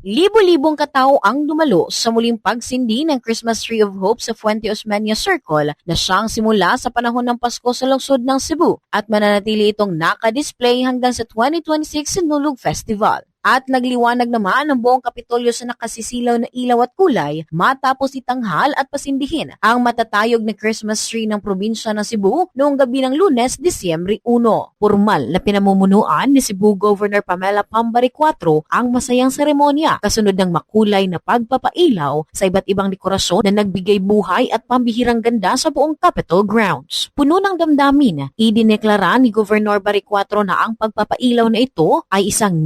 Libo-libong katao ang dumalo sa muling pagsindi ng Christmas Tree of Hope sa Fuente Osmeña Circle na siyang simula sa panahon ng Pasko sa lungsod ng Cebu at mananatili itong naka-display hanggang sa 2026 Sinulog Festival. At nagliwanag naman ang buong Kapitolyo sa nakasisilaw na ilaw at kulay matapos itanghal at pasindihin ang matatayog na Christmas tree ng probinsya ng Cebu noong gabi ng lunes, Disyembre 1. Formal na pinamumunuan ni Cebu Governor Pamela Pambari 4 ang masayang seremonya kasunod ng makulay na pagpapailaw sa iba't ibang dekorasyon na nagbigay buhay at pambihirang ganda sa buong Capitol grounds. Puno ng damdamin, idineklara ni Governor Bari 4 na ang pagpapailaw na ito ay isang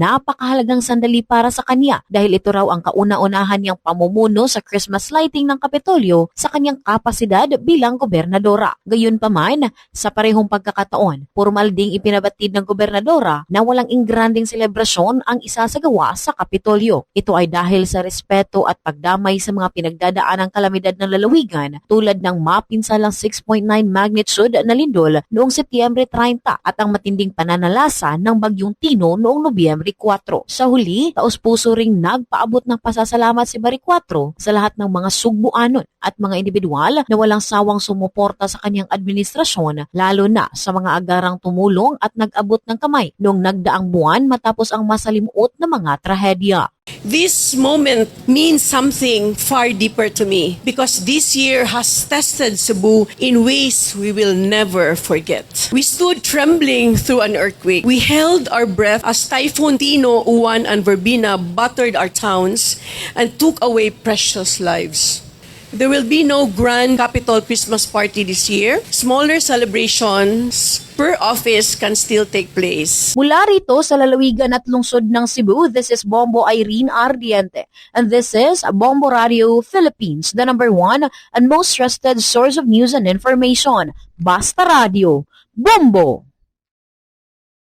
napakahalagang sandali para sa kanya dahil ito raw ang kauna-unahan niyang pamumuno sa Christmas lighting ng Kapitolyo sa kanyang kapasidad bilang gobernadora. Gayunpaman, sa parehong pagkakataon, formal ding ipinabatid ng gobernadora na walang ingranding selebrasyon ang isasagawa sa Kapitolyo. Ito ay dahil sa respeto at pagdamay sa mga pinagdadaan ng kalamidad ng lalawigan tulad ng mapinsalang 6.9 magnitude na lindol noong Setyembre 30 at ang matinding pananalasa ng Bagyong Tino noong Nobyembre 4. Sa huli, taos-puso ring nagpaabot ng pasasalamat si Bari 4 sa lahat ng mga sugbuanon at mga individual na walang sawang sumuporta sa kanyang administrasyon lalo na sa mga agarang tumulong at nag-abot ng kamay noong nagdaang buwan matapos ang masalimuot na mga trahedya. This moment means something far deeper to me because this year has tested Cebu in ways we will never forget. We stood trembling through an earthquake. We held our breath as Typhoon Tino, Uwan, and Verbena battered our towns and took away precious lives. There will be no grand capital Christmas party this year. Smaller celebrations per office can still take place. Mula rito sa lalawigan at lungsod ng Cebu, this is Bombo Irene Ardiente. And this is Bombo Radio Philippines, the number one and most trusted source of news and information. Basta Radio. Bombo!